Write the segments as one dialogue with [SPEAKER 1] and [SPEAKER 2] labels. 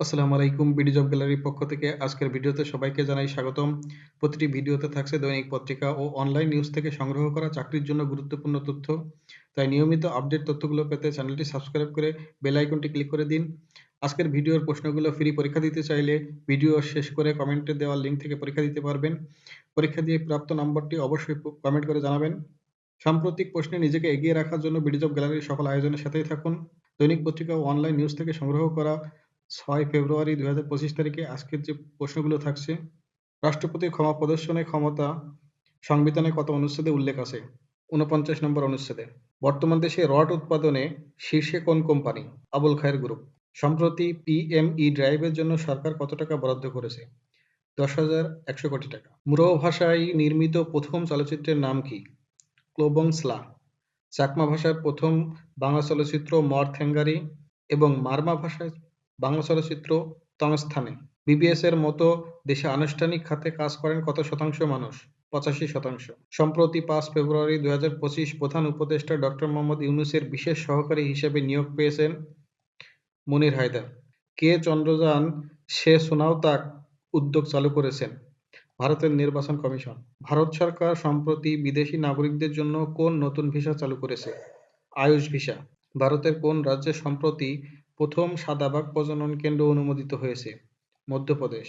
[SPEAKER 1] আসসালামু আলাইকুম BD job গ্যালারির পক্ষ থেকে আজকের ভিডিওতে সবাইকে জানাই স্বাগতম। প্রতিটি ভিডিওতে থাকছে দৈনিক পত্রিকা ও অনলাইন নিউজ থেকে সংগ্রহ করা চাকরির জন্য গুরুত্বপূর্ণ তথ্য। তাই নিয়মিত আপডেট তথ্যগুলো পেতে চ্যানেলটি সাবস্ক্রাইব করে বেল আইকনটি ক্লিক করে দিন। আজকের ভিডিওর প্রশ্নগুলো ফ্রি পরীক্ষা দিতে চাইলে ভিডিও শেষ করে কমেন্টে দেওয়া লিঙ্ক থেকে পরীক্ষা দিতে পারবেন। পরীক্ষা দিয়ে প্রাপ্ত নম্বরটি অবশ্যই কমেন্ট করে জানাবেন। সাম্প্রতিক প্রশ্নে নিজেকে এগিয়ে রাখার জন্য বিডি জব গ্যালারির সকল আয়োজনের সাথেই থাকুন। দৈনিক পত্রিকা ও অনলাইন নিউজ থেকে সংগ্রহ করা ছয় ফেব্রুয়ারি দুই হাজার পঁচিশ তারিখে আজকের যে প্রশ্নগুলো থাকছে, রাষ্ট্রপতির ক্ষমা প্রদর্শনের ক্ষমতা সংবিধানে কত অনুচ্ছেদে উল্লেখ আছে? উনপঞ্চাশ নম্বর অনুচ্ছেদে। বর্তমান দেশে রড উৎপাদনে শীর্ষে কোন কোম্পানি? আবুল খায়ের গ্রুপ। সম্প্রতি পিএমই ড্রাইভের জন্য সরকার কত টাকা বরাদ্দ করেছে? দশ হাজার একশো কোটি টাকা। মুরো ভাষায় নির্মিত প্রথম চলচ্চিত্রের নাম কি? ক্লোবংসলা চাকমা ভাষায় প্রথম বাংলা চলচ্চিত্র মর থ্যাঙ্গারি এবং মারমা ভাষায় বাংলা চলচ্চিত্র তংস্থানে বিবিএস এর মতো দেশে আনুষ্ঠানিক খাতে কাজ করেন কত শতাংশ মানুষ? পঁচাশি শতাংশ। সম্প্রতি পাঁচ ফেব্রুয়ারি দুই হাজার পঁচিশ প্রধান উপদেষ্টা ডক্টর মোহাম্মদ ইউনুসের বিশেষ সহকারী হিসেবে নিয়োগ পেয়েছেন মনির হায়দার। কে চন্দ্রযান সে সুনাওতাক উদ্যোগ চালু করেছেন ভারতের নির্বাচন কমিশন। ভারত সরকার সম্প্রতি বিদেশি নাগরিকদের জন্য কোন নতুন ভিসা চালু করেছে? আয়ুষ ভিসা। ভারতের কোন রাজ্যে সম্প্রতি প্রথম সাদাবাগ প্রজনন কেন্দ্র অনুমোদিত হয়েছে, মধ্যপ্রদেশ।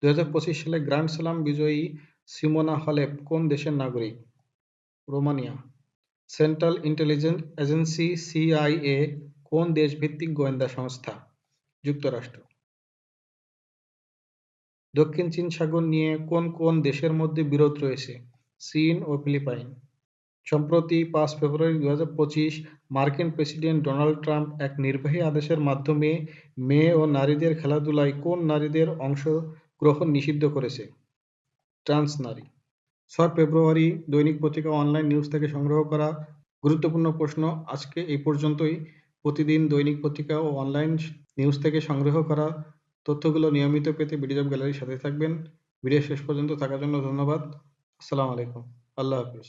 [SPEAKER 1] দুই হাজার পঁচিশ সালে গ্র্যান্ড স্লাম বিজয়ী সিমোনা হলেপ কোন দেশের নাগরিক? Romania. Central intelligence agency CIA কোন দেশভিত্তিক গোয়েন্দা সংস্থা? যুক্তরাষ্ট্র। দক্ষিণ চীন সাগর নিয়ে কোন কোন দেশের মধ্যে বিরোধ রয়েছে? চীন ও ফিলিপাইন। সম্প্রতি পাঁচ ফেব্রুয়ারি দু হাজার পঁচিশ মার্কিন প্রেসিডেন্ট ডোনাল্ড ট্রাম্প এক নির্বাহী আদেশের মাধ্যমে মেয়ে ও নারীদের খেলাধুলায় কোন নারীদের অংশগ্রহণ নিষিদ্ধ করেছে? ট্রান্স নারী। ছয় ফেব্রুয়ারি দৈনিক পত্রিকা অনলাইন নিউজ থেকে সংগ্রহ করা গুরুত্বপূর্ণ প্রশ্ন আজকে এই পর্যন্তই। প্রতিদিন দৈনিক পত্রিকা ও অনলাইন নিউজ থেকে সংগ্রহ করা তথ্যগুলো নিয়মিত পেতে বিডিজব গ্যালারির সাথে থাকবেন। ভিডিও শেষ পর্যন্ত থাকার জন্য ধন্যবাদ। আসসালামু আলাইকুম। আল্লাহ হাফিজ।